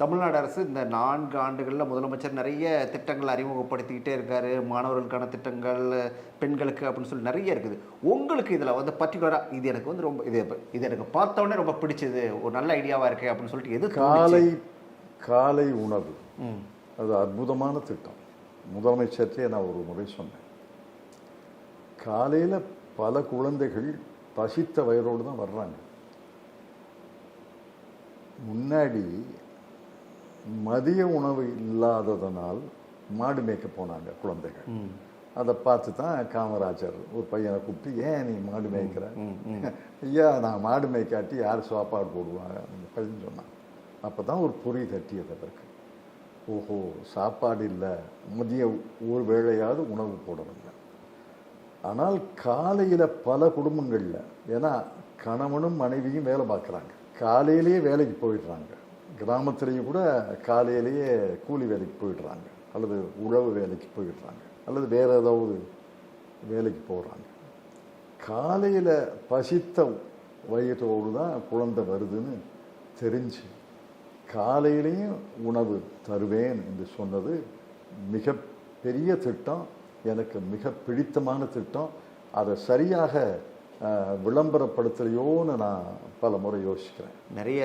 தமிழ்நாடு அரசு இந்த நான்கு ஆண்டுகளில் முதலமைச்சர் நிறைய திட்டங்கள் அறிமுகப்படுத்திக்கிட்டே இருக்காரு. மாணவர்களுக்கான திட்டங்கள் பெண்களுக்கு அப்படின்னு சொல்லி நிறைய இருக்குது. உங்களுக்கு இதில் வந்து பர்டிகுலராக இது எனக்கு வந்து ரொம்ப இது இது எனக்கு பார்த்த உடனே ரொம்ப பிடிச்சது. ஒரு நல்ல ஐடியாவாக இருக்கு அப்படின்னு சொல்லிட்டு எது காலை காலை உணவு. அது அற்புதமான திட்டம். முதலமைச்சர்கிட்டே நான் ஒரு முறை சொன்னேன். காலையில் பல குழந்தைகள் பசித்த வயிறோடு தான் வர்றாங்க. முன்னாடி மதிய உணவு இல்லாததனால் மாடு மேய்க்க போனாங்க குழந்தைகள். அதை பார்த்து தான் காமராஜர் ஒரு பையனை கூப்பிட்டு ஏன் நீ மாடு மேய்க்கிற? ஐயா நான் மாடு மேய்க்காட்டி யார் சாப்பாடு போடுவாங்க? பையன் சொன்னான். அப்போ தான் ஒரு பொறி தட்டியது அதற்கு ஓஹோ சாப்பாடு இல்லை. மதிய ஒரு வேளையாவது உணவு போடவில்லை ஆனால் காலையில் பல குடும்பங்களில் ஏன்னா கணவனும் மனைவியும் வேலை பார்க்குறாங்க. காலையிலேயே வேலைக்கு போயிடுறாங்க. கிராமத்திலையும் கூட காலையிலேயே கூலி வேலைக்கு போயிடுறாங்க. அல்லது உழவு வேலைக்கு போயிடுறாங்க. அல்லது வேறு ஏதாவது வேலைக்கு போகிறாங்க காலையில் பசித்த வயிற்றோடு தான் குழந்தை வருதுன்னு தெரிஞ்சு காலையிலையும் உணவு தருவேன் என்று சொன்னது மிக பெரிய திட்டம். எனக்கு மிக பிடித்தமான திட்டம். அதை சரியாக அஹ், விளம்பரப்படுத்தலையோன்னு நான் பல முறை யோசிக்கிறேன். நிறைய